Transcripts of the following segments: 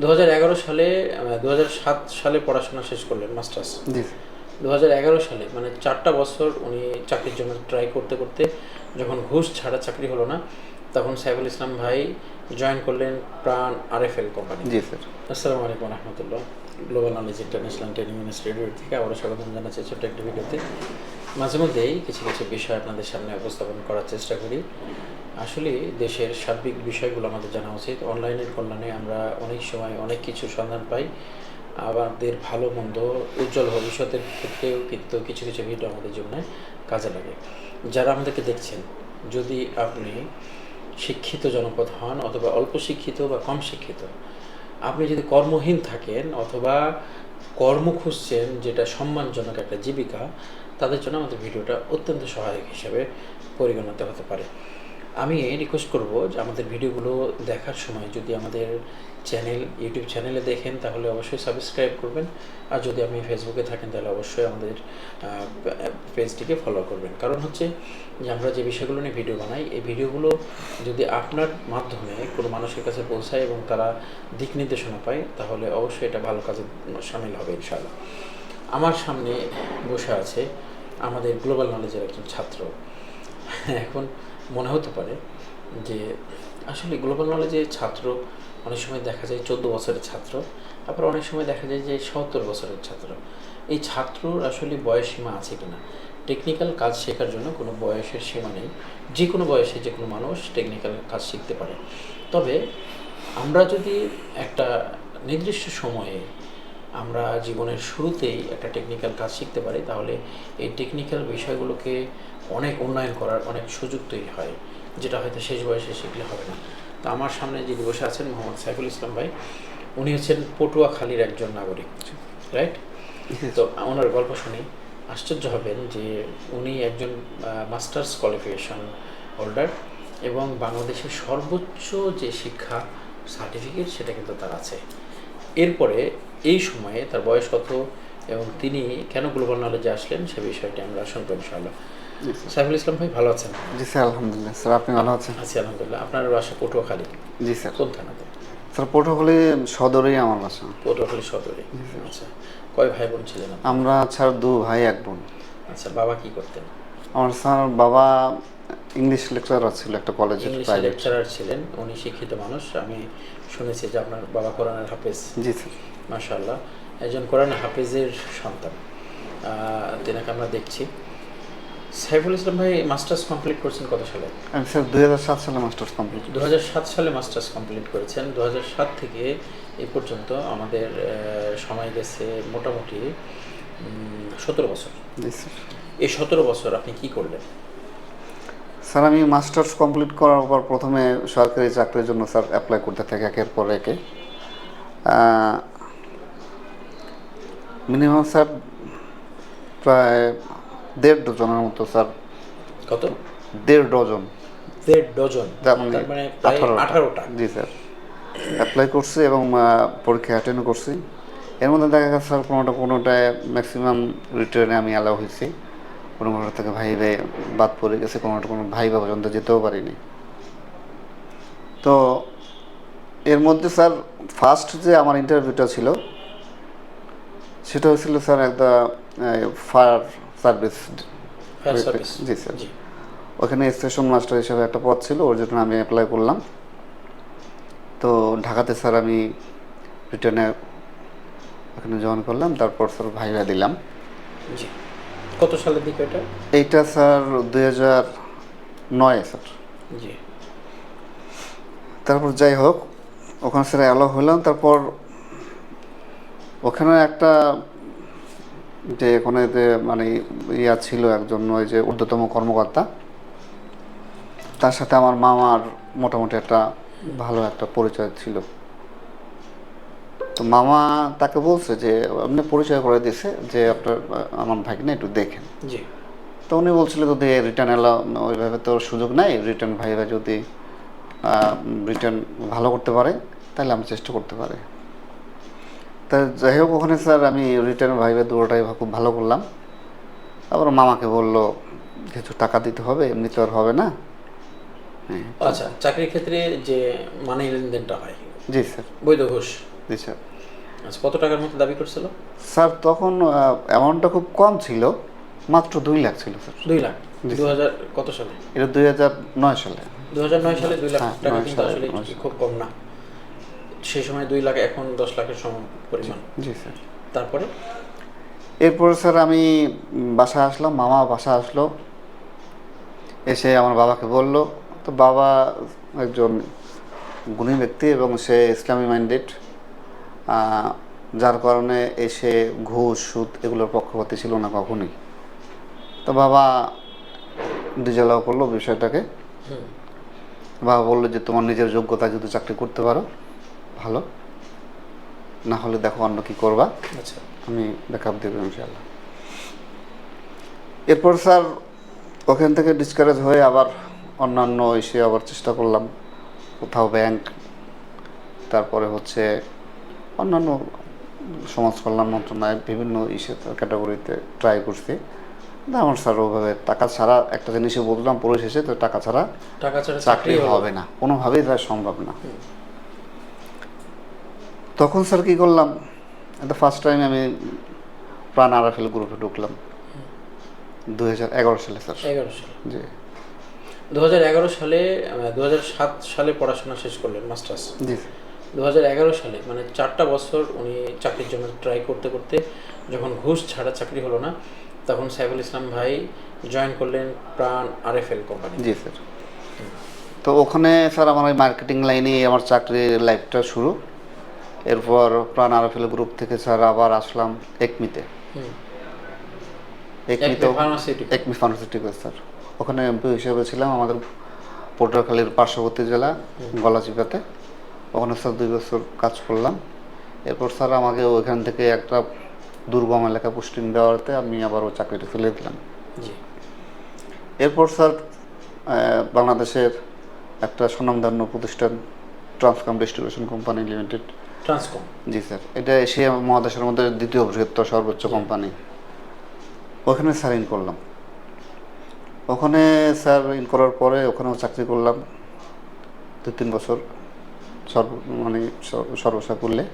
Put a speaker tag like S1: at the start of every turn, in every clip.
S1: দু হাজার এগারো সালে দু হাজার সাত সালে পড়াশোনা শেষ করলেন মাস্টার্স।
S2: জি।
S1: দু হাজার এগারো সালে মানে চারটা বছর উনি চাকরির জন্য ট্রাই করতে করতে যখন ঘুষ ছাড়া চাকরি হলো না তখন সাইফুল ইসলাম ভাই জয়েন করলেন Pran R F RFL company
S2: জি স্যার।
S1: আসসালামু আলাইকুম রহমতুল্লাহ। Global knowledge international training institute থেকে আবারও স্বাগতম জানাচ্ছি ছোট্ট একটি ভিডিওতে। মাঝে মধ্যেই কিছু কিছু বিষয় আপনাদের সামনে উপস্থাপন করার চেষ্টা করি। আসলে দেশের সার্বিক বিষয়গুলো আমাদের জানা উচিত। অনলাইনের কল্যাণে আমরা অনেক সময় অনেক কিছু সন্ধান পাই। আমাদের ভালো মন্দ উজ্জ্বল ভবিষ্যতের ক্ষেত্রেও কিন্তু কিছু কিছু ভিডিও আমাদের জীবনে কাজে লাগে। যারা আমাদেরকে দেখছেন, যদি আপনি শিক্ষিত জনপদ হন অথবা অল্প শিক্ষিত বা কম শিক্ষিত, আপনি যদি কর্মহীন থাকেন অথবা কর্ম খুঁজছেন যেটা সম্মানজনক একটা জীবিকা, তাদের জন্য আমাদের ভিডিওটা অত্যন্ত সহায়ক হিসেবে পরিগণিত হতে পারে। আমি রিকোয়েস্ট করব যে আমাদের ভিডিওগুলো দেখার সময় যদি আমাদের চ্যানেল ইউটিউব চ্যানেলে দেখেন, তাহলে অবশ্যই সাবস্ক্রাইব করবেন। আর যদি আপনি ফেসবুকে থাকেন, তাহলে অবশ্যই আমাদের পেজটিকে ফলো করবেন। কারণ হচ্ছে যে আমরা যে বিষয়গুলো নিয়ে ভিডিও বানাই, এই ভিডিওগুলো যদি আপনার মাধ্যমে কোনো মানুষের কাছে পৌঁছায় এবং তারা দিক নির্দেশনা পায়, তাহলে অবশ্যই এটা ভালো কাজে সামিল হবে, ইনশাআল্লাহ। আমার সামনে বসে আছে আমাদের গ্লোবাল নলেজের একজন ছাত্র। এখন মনে হতে পারে যে আসলে গ্লোবাল নলেজের ছাত্র অনেক সময় দেখা যায় চোদ্দ বছরের ছাত্র, আবার অনেক সময় দেখা যায় যে সত্তর বছরের ছাত্র। এই ছাত্রর আসলে বয়স সীমা আছে কিনা? টেকনিক্যাল কাজ শেখার জন্য কোনো বয়সের সীমা নেই। যে কোনো বয়সে যে কোনো মানুষ টেকনিক্যাল কাজ শিখতে পারে। তবে আমরা যদি একটা নির্দিষ্ট সময়ে আমরা জীবনের শুরুতেই একটা টেকনিক্যাল কাজ শিখতে পারি, তাহলে এই টেকনিক্যাল বিষয়গুলোকে অনেক উন্নয়ন করার অনেক সুযোগ তৈরি হয় যেটা হয়তো শেষ বয়সে শিখলে হবে না। তো আমার সামনে যিনি বসে আছেন মোহাম্মদ সাইফুল ইসলাম ভাই উনি হচ্ছেন পটুয়াখালীর একজন নাগরিক রাইট তো ওনার গল্প শুনি। আশ্চর্য হবেন যে উনি একজন মাস্টার্স কোয়ালিফিকেশন হোল্ডার এবং বাংলাদেশের সর্বোচ্চ যে শিক্ষা সার্টিফিকেট সেটা কিন্তু তার আছে। এরপরে এই সময়ে তার বয়স কত এবং তিনি কেন গ্লোবাল নলেজে আসলেন সে বিষয়টি আমরা শুনব ইনশাআল্লাহ। সাইফুল ইসলাম ভাই ভালো আছেন?
S2: জি স্যার আলহামদুলিল্লাহ। স্যার আপনি ভালো আছেন?
S1: আছি আলহামদুলিল্লাহ। আপনার বাসা পটুয়াখালী?
S2: জি স্যার।
S1: কোন থানাতে?
S2: স্যার পটুয়াখালী সদরেই আমার বাসা।
S1: পটুয়াখালী সদরে আচ্ছা কয় ভাই বোন ছিলেন
S2: আমরা স্যার দু ভাই এক বোন।
S1: আচ্ছা বাবা কি করতেন?
S2: আমার স্যার বাবা ইংলিশ লেকচারার ছিল একটা কলেজের
S1: ইংলিশ লেকচারার ছিলেন উনি শিক্ষিত মানুষ। আমি শুনেছি যে আপনার বাবা কোরআনের হাফেজ।
S2: জি স্যার।
S1: মাশাআল্লাহ। একজন কোরআন হাফেজের সন্তান। তেনাকে আমরা দেখছি। সাইফুল ইসলাম ভাই মাস্টার্স কমপ্লিট করেছেন কত সালে?
S2: আমি স্যার দুই সাত সালে মাস্টার্স কমপ্লিট
S1: দুহাজার সাত সালে মাস্টার্স কমপ্লিট করেছেন। দুহাজার সাত থেকে এ পর্যন্ত আমাদের সময় গেছে মোটামুটি সতেরো বছর। এই সতেরো বছর আপনি কি করলেন?
S2: স্যার আমি মাস্টার্স কমপ্লিট করার পর প্রথমে সরকারি চাকরির জন্য স্যার অ্যাপ্লাই করতে থাকি একের পর একে। মিনিমাম স্যার প্রায় দেড় ডজনের মতো স্যার।
S1: কত?
S2: দেড় ডজন।
S1: দেড় ডজন? তার মানে
S2: আঠারোটা। জি স্যার। অ্যাপ্লাই করছি এবং পরীক্ষা অ্যাটেন্ড করছি। এর মধ্যে দেখা গেছে স্যার কোনোটা কোনোটায় ম্যাক্সিমাম রিটার্নে আমি অ্যালাউ হয়েছি। কোনো কোনো থেকে ভাইবে বাদ পড়ে গেছে কোনোটা কোনো ভাইবা পর্যন্ত যেতেও পারিনি। তো এর মধ্যে স্যার ফার্স্ট যে আমার ইন্টারভিউটা ছিল সেটা হয়েছিল স্যার একটা ফায়ার সার্ভিস জি স্যার ওখানে স্টেশন মাস্টার হিসেবে একটা পদ ছিল ওর জন্য আমি অ্যাপ্লাই করলাম। তো ঢাকাতে স্যার আমি রিটার্নে ওখানে জয়েন করলাম তারপর স্যার ভাইরা দিলাম।
S1: জি। কত সালের দিকে এটা?
S2: এইটা স্যার দুই হাজার নয় স্যার
S1: জি।
S2: তারপর যাই হোক ওখানে স্যার অ্যালাউ হলাম তারপর ওখানে একটা যে ওখানে যে মানে ইয়া ছিল একজন ওই যে ঊর্ধ্বতম কর্মকর্তা তার সাথে আমার মামার মোটামুটি একটা ভালো একটা পরিচয় ছিল। তো মামা তাকে বলছে যে আপনি পরিচয় করে দিছে যে আপনার আমার ভাইকে একটু দেখেন।
S1: জি।
S2: তো উনি বলছিল যদি রিটার্ন এলো ওইভাবে তো সুযোগ নাই রিটার্ন ভাইরা যদি রিটার্ন ভালো করতে পারে তাহলে আমি চেষ্টা করতে পারি। তা যাই হোক ওখানে স্যার আমি রিটার্ন ভাইবে দুটোটাই খুব ভালো করলাম। তারপর মামাকে বলল কিছু টাকা দিতে হবে এমনি তো আর হবে না। হ্যাঁ।
S1: আচ্ছা চাকরির ক্ষেত্রে যে মানি লেনদেনটা হয়
S2: জি স্যার।
S1: বৈধ ঘুষ।
S2: জি স্যার।
S1: আচ্ছা কত টাকার মতো দাবি করছিল?
S2: স্যার তখন অ্যামাউন্টটা খুব কম ছিল মাত্র দুই লাখ ছিল স্যার।
S1: দুই লাখ? দু হাজার কত সালে?
S2: এটা দুই হাজার নয় সালে।
S1: দু হাজার নয় সালে দুই লাখ
S2: হ্যাঁ,
S1: টাকা কিন্তু আসলে খুব কম না। সেই সময় দুই লাখ এখন দশ লাখের সমান পরিমাণ।
S2: জি স্যার।
S1: তারপরে?
S2: এরপরে স্যার আমি বাসায় আসলাম মামা বাসা আসলো। এসে আমার বাবাকে বলল তো বাবা একজন গুণী ব্যক্তি এবং সে ইসলামী মাইন্ডেড যার কারণে এসে ঘুষ সুদ এগুলোর পক্ষপাতি ছিল না কখনোই। তো বাবা ডিজেলাও করল বিষয়টাকে। বাবা বলল যে তোমার নিজের যোগ্যতা যদি চাকরি করতে পারো ভালো। না হলে দেখো অন্য কি করবা।
S1: আচ্ছা।
S2: আমি ব্যাকআপ দেবো ইনশাল্লাহ এরপর স্যার ওখান থেকে ডিসকারেজ হয়ে আবার অন্যান্য এসে আবার চেষ্টা করলাম। কোথাও ব্যাংক তারপরে হচ্ছে অন্যান্য সমাজ কল্যাণ মন্ত্রণালয় বিভিন্ন ইসে ক্যাটাগরিতে ট্রাই করছি। আমার স্যার ওভাবে টাকা ছাড়া একটা জিনিসই বললাম পরিশেষে তো টাকা ছাড়া
S1: টাকা ছাড়া
S2: চাকরি
S1: হবে
S2: না। কোনোভাবেই তা সম্ভব না। তখন স্যার কি করলাম? এটা ফার্স্ট টাইম আমি প্রাণ আরাফেল গ্রুপে ঢুকলাম। দু হাজার এগারো সালে স্যার।
S1: এগারো সালে।
S2: জি।
S1: দু হাজার এগারো সালে দু হাজার সাত সালে পড়াশোনা শেষ করলেন মাস্টার্স।
S2: জি।
S1: দু হাজার এগারো সালে মানে চারটা বছর উনি চাকরির জন্য ট্রাই করতে করতে যখন ঘুষ ছাড়া চাকরি হলো না তখন সাইফুল ইসলাম ভাই জয়েন করলেন প্রাণ আরএফএল কোম্পানি
S2: জি স্যার। তো ওখানে স্যার আমার মার্কেটিং লাইনে আমার চাকরির লাইফটা শুরু। এরপর প্রাণ আরাফেল গ্রুপ থেকে স্যার আবার আসলাম একমিতে। একমিতেও একমি ফার্মাসিউটিক্যাল স্যার। ওখানে এমপি হিসেবে ছিলাম আমাদের পটুয়াখালীর পার্শ্ববর্তী জেলা গলাচিপাতে। ওখানে স্যার দুই বছর কাজ করলাম। এরপর স্যার আমাকে ওইখান থেকে একটা দুর্গম এলাকা পোস্টিং দেওয়াতে আমি আবার ওই চাকরিটা ফেলে দিলাম। এরপর স্যার বাংলাদেশের একটা সুনামধন্য প্রতিষ্ঠান Transcom distribution company limited
S1: Transcom
S2: জি স্যার। এটা এশিয়া মহাদেশের মধ্যে দ্বিতীয় বৃহত্তর সর্বোচ্চ কোম্পানি ওখানে স্যার ইন করলাম। ওখানে স্যার ইন করার পরে ওখানেও চাকরি করলাম দু তিন বছর। সর্ব মানে সর- সর্বসা করলে।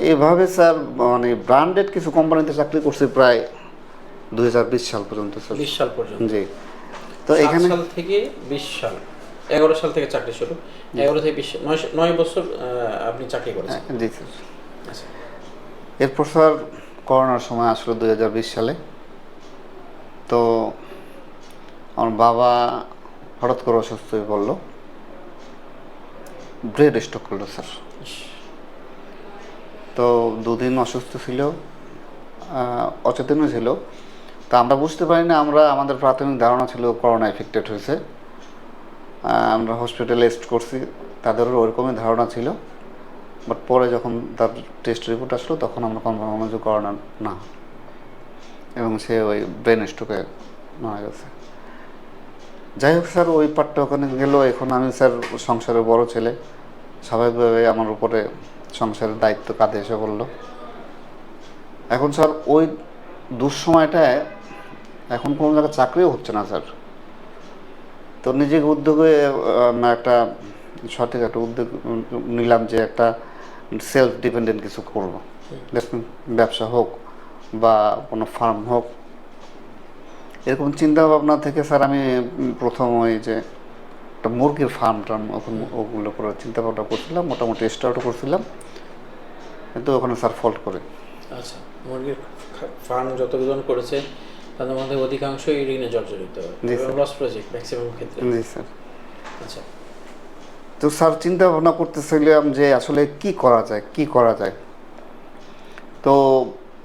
S2: এভাবে স্যার মানে ব্র্যান্ডেড কিছু কোম্পানিতে চাকরি করছি প্রায় দুই হাজার বিশ সাল পর্যন্ত স্যার।
S1: বিশ সাল পর্যন্ত।
S2: জি। তো এখানে
S1: সাল থেকে বিশ সাল। এগারো সাল থেকে চাকরি শুরু। এগারো থেকে বিশ নয় বছর আপনি চাকরি করেছেন।
S2: হ্যাঁ, জি স্যার
S1: আচ্ছা।
S2: এরপর স্যার করোনার সময় আসলো দু হাজার বিশ সালে। তো আমার বাবা হঠাৎ করে অসুস্থ হয়ে পড়ল। ব্রেড স্টক করল স্যার। তো দুদিন অসুস্থ ছিল অচেতনও ছিল। তা আমরা বুঝতে পারি না আমরা আমাদের প্রাথমিক ধারণা ছিল করোনা এফেক্টেড হয়েছে। আমরা হসপিটালাইজড করছি। তাদেরও ওরকমই ধারণা ছিল। বাট পরে যখন তার টেস্ট রিপোর্ট আসলো, তখন আমরা কনফার্ম যে করোনা না। এবং সে ওই ব্রেন স্ট্রোকে মারা গেছে। যাই হোক স্যার, ওই পার্টটা ওখানে গেল। এখন আমি স্যার সংসারের বড় ছেলে। স্বাভাবিকভাবে আমার উপরে সংসারের দায়িত্ব কাঁধে এসে পড়ল। এখন স্যার, ওই দুঃসময়টায় এখন কোনো জায়গায় চাকরিও হচ্ছে না, স্যার। তো নিজেকে উদ্যোগে একটা সঠিক একটা উদ্যোগ নিলাম যে একটা সেলফ ডিপেন্ডেন্ট কিছু করব। ব্যবসা হোক বা কোনো ফার্ম হোক এরকম চিন্তা ভাবনা থেকে স্যার আমি প্রথম ওই যে একটা মুরগির ফার্ম টার্ম ওখানে ওগুলো করে চিন্তা ভাবনা করছিলাম মোটামুটি স্টার্টও করছিলাম কিন্তু ওখানে স্যার ফল্ট করে।
S1: আচ্ছা মুরগির ফার্ম যতগুলো করেছে তাদের মধ্যে অধিকাংশই ঋণে জর্জরিত। এবং লস প্রজেক্ট ম্যাক্সিমাম ক্ষেত্রে।
S2: জি স্যার।
S1: আচ্ছা।
S2: তো স্যার চিন্তা ভাবনা করতেছিলাম যে আসলে কি করা যায় কি করা যায়? তো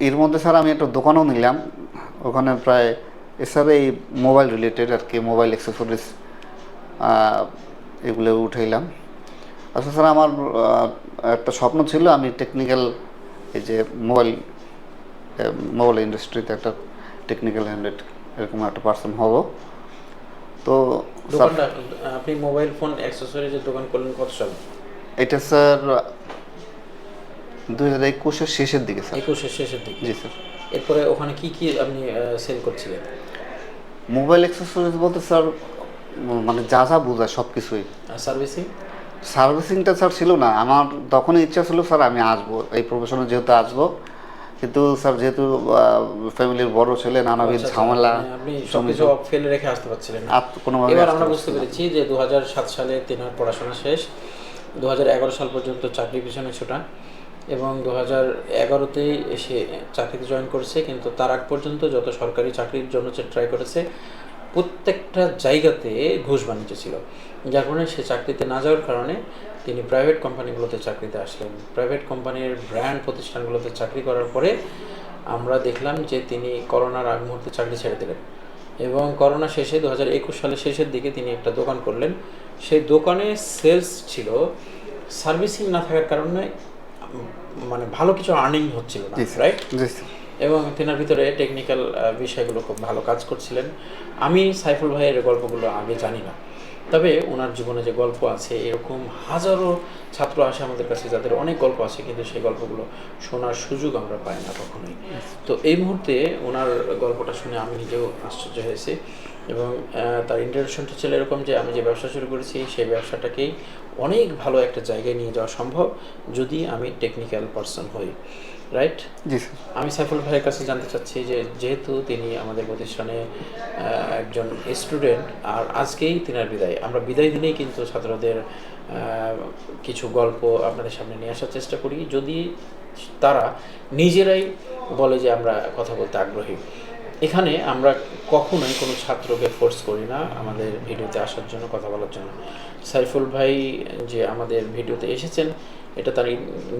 S2: এর মধ্যে স্যার আমি একটা দোকানও নিলাম। ওখানে প্রায় এছাড়া এই মোবাইল রিলেটেড আর কি মোবাইল অ্যাক্সেসরিজ এগুলো উঠাইলাম। আসলে স্যার আমার একটা স্বপ্ন ছিল আমি টেকনিক্যাল এই যে মোবাইল মোবাইল ইন্ডাস্ট্রিতে একটা টেকনিক্যাল হ্যান্ডেড এরকম একটা পার্সন হব। তো
S1: দোকানটা আপনি মোবাইল ফোন অ্যাক্সেসরিজের দোকান করলেন কত সালে?
S2: এটা স্যার দুই হাজার একুশের শেষের দিকে স্যার।
S1: একুশের শেষের দিকে?
S2: জি স্যার।
S1: এরপরে ওখানে কি কি আপনি সেল করছিলেন?
S2: মোবাইল অ্যাক্সেসরিজ বলতে স্যার মানে যা যা বোঝায় সব কিছুই
S1: আর সার্ভিসিং
S2: সার্ভিসিংটা স্যার ছিল না। আমার তখনই ইচ্ছা ছিল স্যার আমি আসব এই প্রফেশনে যেহেতু আসব। কিন্তু স্যার যেহেতু ফ্যামিলির বড় ছেলে নানাবিধ
S1: আচ্ছা, আচ্ছা,
S2: ঝামেলা
S1: মানে আপনি সবকিছু ফেলে রেখে আসতে পারছিলেন না।
S2: কোনোভাবে
S1: এবার আমরা বুঝতে পেরেছি যে দু হাজার সাত সালে তিনার পড়াশোনা শেষ দু হাজার এগারো সাল পর্যন্ত চাকরি পিছনে ছোটা এবং দু হাজার এগারোতেই এসে চাকরিতে জয়েন করেছে কিন্তু তার আগ পর্যন্ত যত সরকারি চাকরির জন্য সে ট্রাই করেছে প্রত্যেকটা জায়গাতে ঘুষ বাণিজ্য ছিল। যার কারণে সে চাকরিতে না যাওয়ার কারণে তিনি প্রাইভেট কোম্পানিগুলোতে চাকরিতে আসলেন। প্রাইভেট কোম্পানির ব্র্যান্ড প্রতিষ্ঠানগুলোতে চাকরি করার পরে আমরা দেখলাম যে তিনি করোনার আগ মুহূর্তে চাকরি ছেড়ে দিলেন এবং করোনা শেষে দু হাজার একুশ সালের শেষের দিকে তিনি একটা দোকান করলেন। সেই দোকানে সেলস ছিল সার্ভিসিং না থাকার কারণে মানে ভালো কিছু আর্নিং হচ্ছিল না রাইট এবং তেনার ভিতরে টেকনিক্যাল বিষয়গুলো খুব ভালো কাজ করছিলেন। আমি সাইফুল ভাইয়ের গল্পগুলো আগে জানি না। তবে ওনার জীবনে যে গল্প আছে, এরকম হাজারো ছাত্র আসে আমাদের কাছে যাদের অনেক গল্প আছে, কিন্তু সেই গল্পগুলো শোনার সুযোগ আমরা পাই না কখনোই। তো এই মুহূর্তে ওনার গল্পটা শুনে আমি নিজেও আশ্চর্য হয়েছি এবং তার ইন্টারেকশনটা ছিল এরকম যে, আমি যে ব্যবসা শুরু করেছি, সেই ব্যবসাটাকেই অনেক ভালো একটা জায়গায় নিয়ে যাওয়া সম্ভব যদি আমি টেকনিক্যাল পার্সন হই। রাইট
S2: জি স্যার।
S1: আমি সাইফুল ভাইয়ের কাছে জানতে চাচ্ছি যে যেহেতু তিনি আমাদের প্রতিষ্ঠানে একজন স্টুডেন্ট আর আজকেই তিনার বিদায়। আমরা বিদায় দিনেই কিন্তু ছাত্রদের কিছু গল্প আপনাদের সামনে নিয়ে আসার চেষ্টা করি। যদি তারা নিজেরাই বলে যে আমরা কথা বলতে আগ্রহী। এখানে আমরা কখনোই কোনো ছাত্রকে ফোর্স করি না আমাদের ভিডিওতে আসার জন্য কথা বলার জন্য। সাইফুল ভাই যে আমাদের ভিডিওতে এসেছেন এটা তার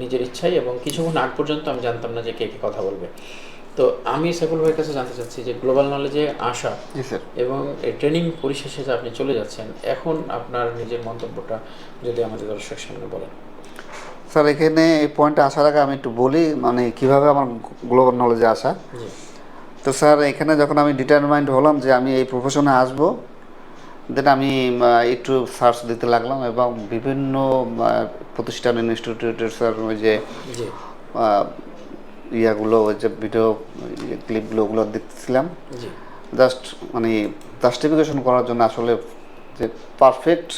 S1: নিজের ইচ্ছাই এবং কিছুক্ষণ আগ পর্যন্ত আমি জানতাম না যে কে কে কথা বলবে। তো আমি সাইফুল ভাইয়ের কাছে জানতে চাচ্ছি যে গ্লোবাল নলেজে আসা এবং এই ট্রেনিং পরিশেষে যে আপনি চলে যাচ্ছেন এখন আপনার নিজের মন্তব্যটা যদি আমাদের দর্শক সামনে বলেন।
S2: স্যার এখানে এই পয়েন্টে আসার আগে আমি একটু বলি মানে কীভাবে আমার গ্লোবাল নলেজে আসা। তো স্যার এখানে যখন আমি ডিটারমাইন্ড হলাম যে আমি এই প্রফেশনে আসব দেন আমি একটু সার্চ দিতে লাগলাম এবং বিভিন্ন প্রতিষ্ঠান ইনস্টিটিউটের স্যার ওই যে ইয়াগুলো ওই যে ভিডিও ক্লিপগুলো ওগুলো দেখতেছিলাম। জাস্ট মানে জাস্টিফিকেশন করার জন্য আসলে যে পারফেক্ট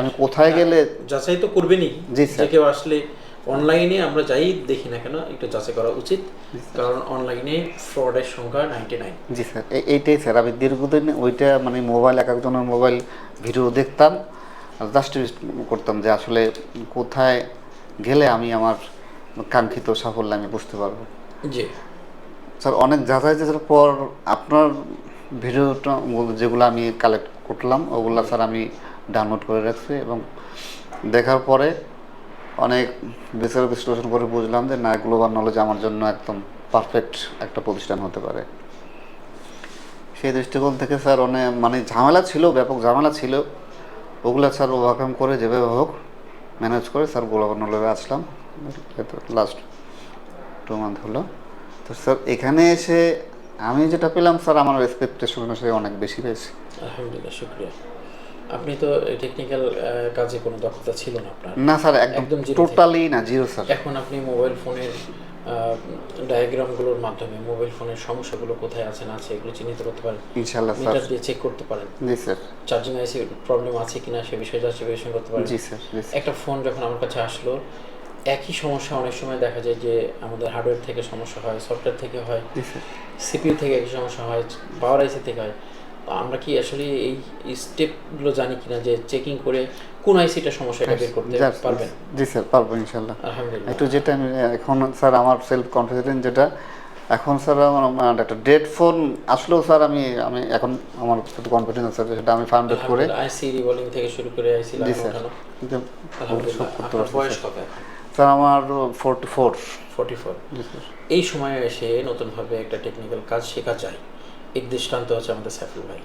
S2: আমি কোথায় গেলে
S1: যাচাই তো করবেনই।
S2: জি, স্যার।
S1: যে কেউ আসলে অনলাইনে আমরা যাই দেখি না কেন একটু যাচাই করা উচিত। কারণ অনলাইনে ফ্রডের সংখ্যা নাইনটি নাইন
S2: জি স্যার। এই- এইটাই স্যার। আমি দীর্ঘদিন ওইটা মানে মোবাইল এক একজনের মোবাইল ভিডিও দেখতাম। আর জাস্টিফিক করতাম যে আসলে কোথায় গেলে আমি আমার কাঙ্ক্ষিত সাফল্য আমি বুঝতে পারব।
S1: জি।
S2: স্যার অনেক যাচাই যাচাইয়ের পর আপনার ভিডিওটা যেগুলো আমি কালেক্ট করলাম ওগুলো স্যার আমি ডাউনলোড করে রাখছি এবং দেখার পরে অনেক বিচার বিশ্লেষণ করে বুঝলাম যে না গ্লোবাল নলেজ আমার জন্য একদম পারফেক্ট একটা প্রতিষ্ঠান হতে পারে। সেই দৃষ্টিকোণ থেকে স্যার অনেক মানে ঝামেলা ছিল, ব্যাপক ঝামেলা ছিল। ওগুলো স্যার ওভারকাম করে যেভাবে হোক ম্যানেজ করে স্যার গ্লোবাল নলেজে আসলাম। লাস্ট টু মান্থ হলো। তো স্যার এখানে এসে আমি যেটা পেলাম স্যার আমার এক্সপেকটেশন অনুসারে অনেক বেশি পেয়েছি
S1: আলহামদুলিল্লাহ, শুক্রিয়া। আপনি তো টেকনিক্যাল কাজে কোনো দক্ষতা ছিল না আপনার।
S2: না স্যার একদম টোটালি না জিরো স্যার।
S1: এখন আপনি মোবাইল ফোনের ডায়াগ্রামগুলোর মাধ্যমে মোবাইল ফোনের সমস্যাগুলো কোথায় আছে না আছে এগুলো চিহ্নিত করতে পারেন।
S2: ইনশাল্লাহ স্যার।
S1: মিটার দিয়ে চেক করতে পারেন।
S2: জি স্যার।
S1: চার্জিং আইসি প্রবলেম আছে কিনা সে বিষয়ে জাস্টিফিকেশন করতে পারেন।
S2: জি স্যার
S1: একটা ফোন যখন আমার কাছে আসলো একই সমস্যা অনেক সময় দেখা যায় যে আমাদের হার্ডওয়্যার থেকে সমস্যা হয় সফটওয়্যার থেকে হয় সিপিইউ থেকে একই সমস্যা হয় পাওয়ার আইসি থেকে হয়। আমরা কি আসলে এই স্টেপগুলো জানি কিনা যে চেকিং করে কোন আইসিটা সমস্যা এটা বের করতে পারবেন?
S2: জি স্যার পারব ইনশাল্লাহ।
S1: আলহামদুলিল্লাহ।
S2: একটু যেটা আমি এখন স্যার আমার সেলফ কনফিডেন্ট যেটা এখন স্যার আমার একটা ডেড ফোন আসলেও স্যার আমি আমি এখন আমার একটু কনফিডেন্স আছে সেটা আমি ফাউন্ড করে
S1: আইসি রিভলিং থেকে শুরু করে আইসি
S2: জি
S1: লাগানো
S2: স্যার।
S1: বয়স কত
S2: স্যার আমার ফোরটি ফোর
S1: ফোর্টি ফোর এই সময়ে এসে নতুনভাবে একটা টেকনিক্যাল কাজ শেখা যায়। এর দৃষ্টান্ত হচ্ছে আমাদের সাইফুল ভাই।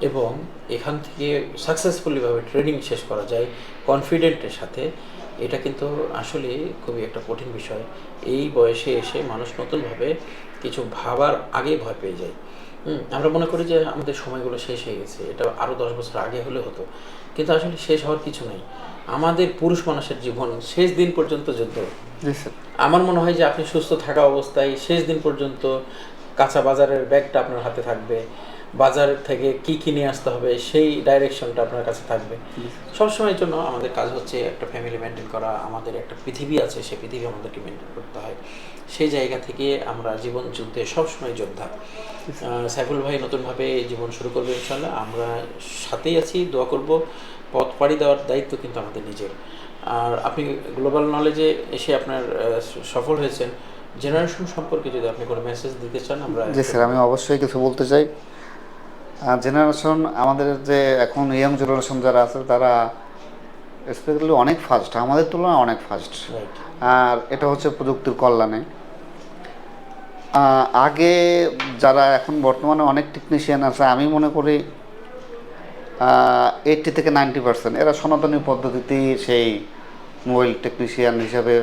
S1: এবং এখান থেকে সাকসেসফুলিভাবে ট্রেনিং শেষ করা যায় কনফিডেন্টের সাথে এটা কিন্তু আসলে খুবই একটা কঠিন বিষয়। এই বয়সে এসে মানুষ নতুনভাবে কিছু ভাবার আগেই ভয় পেয়ে যায়। আমরা মনে করি যে আমাদের সময়গুলো শেষ হয়ে গেছে এটা আরও দশ বছর আগে হলে হতো। কিন্তু আসলে শেষ হওয়ার কিছু নেই। আমাদের পুরুষ মানুষের জীবন শেষ দিন পর্যন্ত যুদ্ধ। আমার মনে হয় যে আপনি সুস্থ থাকা অবস্থায় শেষ দিন পর্যন্ত কাঁচা বাজারের ব্যাগটা আপনার হাতে থাকবে, বাজার থেকে কি কি নিয়ে আসতে হবে, সেই ডাইরেকশনটা আপনার কাছে থাকবে। সবসময়ের জন্য আমাদের কাজ হচ্ছে একটা ফ্যামিলি মেনটেন করা, আমাদের একটা পৃথিবী আছে, সেই পৃথিবী আমাদেরকে মেনটেন করতে হয়। সেই জায়গা থেকে আমরা জীবন যুদ্ধে সবসময় যোদ্ধা। সাইফুল ভাই নতুনভাবে জীবন শুরু করবে ইনশাল্লাহ আমরা সাথেই আছি, দোয়া করব। পথ পাড়ি দেওয়ার দায়িত্ব কিন্তু আমাদের নিজের। আর আপনি গ্লোবাল নলেজে এসে আপনার সফল হয়েছেন। জেনারেশন সম্পর্কে যদি আপনি কোনো মেসেজ দিতে চান আমরা
S2: জি স্যার আমি অবশ্যই কিছু বলতে চাই। জেনারেশন আমাদের যে এখন ইয়াং জেনারেশন যারা আছে তারা স্পেশালি অনেক ফাস্ট আমাদের তুলনায় অনেক ফাস্ট আর এটা হচ্ছে প্রযুক্তির কল্যাণে। আগে যারা এখন বর্তমানে অনেক টেকনিশিয়ান আছে আমি মনে করি এইটটি থেকে নাইনটি পার্সেন্ট এরা সনাতনী পদ্ধতিতেই সেই মোবাইল টেকনিশিয়ান হিসাবে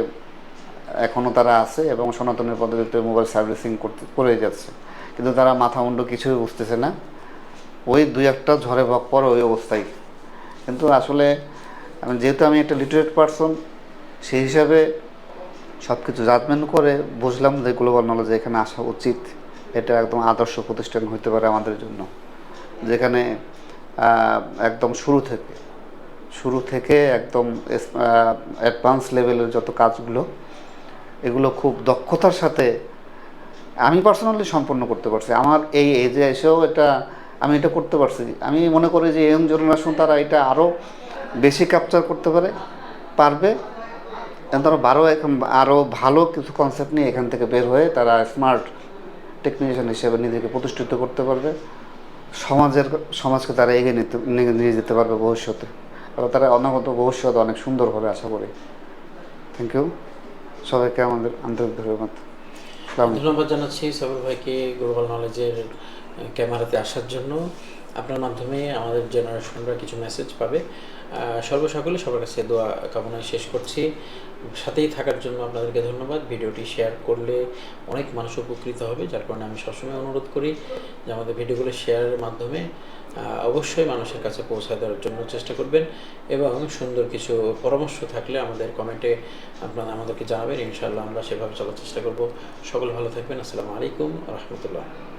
S2: এখনও তারা আছে এবং সনাতনের পদ্ধতিতে মোবাইল সার্ভিসিং করতে করে যাচ্ছে। কিন্তু তারা মাথা মুন্ডু কিছুই বুঝতেছে না। ওই দুই একটা ঝড়ে ভক পর ওই অবস্থায় কিন্তু আসলে যেহেতু আমি একটা লিটারেট পারসন সেই হিসাবে সব কিছু জাজমেন্ট করে বুঝলাম যে গ্লোবাল নলেজ এখানে আসা উচিত। এটা একদম আদর্শ প্রতিষ্ঠান হতে পারে আমাদের জন্য। যেখানে একদম শুরু থেকে শুরু থেকে একদম অ্যাডভান্স লেভেলের যত কাজগুলো এগুলো খুব দক্ষতার সাথে আমি পার্সোনালি সম্পন্ন করতে পারছি। আমার এই এজে এসেও এটা আমি এটা করতে পারছি। আমি মনে করি যে ইয়ং জেনারেশন তারা এটা আরও বেশি ক্যাপচার করতে পারে, পারবে। তারা বারো এখন আরও ভালো কিছু কনসেপ্ট নিয়ে এখান থেকে বের হয়ে তারা স্মার্ট টেকনিশিয়ান হিসেবে নিজেকে প্রতিষ্ঠিত করতে পারবে। সমাজের, সমাজকে তারা এগিয়ে নিতে, নিয়ে যেতে পারবে ভবিষ্যতে। তারা অনাগত ভবিষ্যৎ অনেক সুন্দরভাবে আশা করি। থ্যাংক ইউ সবাইকে আমাদের আন্তরিক ধন্যবাদ
S1: ধন্যবাদ জানাচ্ছি সাবুল ভাইকে গ্লোবাল নলেজের ক্যামেরাতে আসার জন্য। আপনার মাধ্যমে আমাদের জেনারেশনরা কিছু মেসেজ পাবে। সর্বসকলে সবার কাছে দোয়া কামনায় শেষ করছি। সাথেই থাকার জন্য আপনাদেরকে ধন্যবাদ। ভিডিওটি শেয়ার করলে অনেক মানুষ উপকৃত হবে, যার কারণে আমি সবসময় অনুরোধ করি যে আমাদের ভিডিওগুলো শেয়ারের মাধ্যমে অবশ্যই মানুষের কাছে পৌঁছে দেওয়ার জন্য চেষ্টা করবেন এবং সুন্দর কিছু পরামর্শ থাকলে আমাদের কমেন্টে আপনারা আমাদেরকে জানাবেন। ইনশাআল্লাহ আমরা সেভাবে চলার চেষ্টা করব। সকল ভালো থাকবেন। আসসালামু আলাইকুম রহমতুল্লাহ।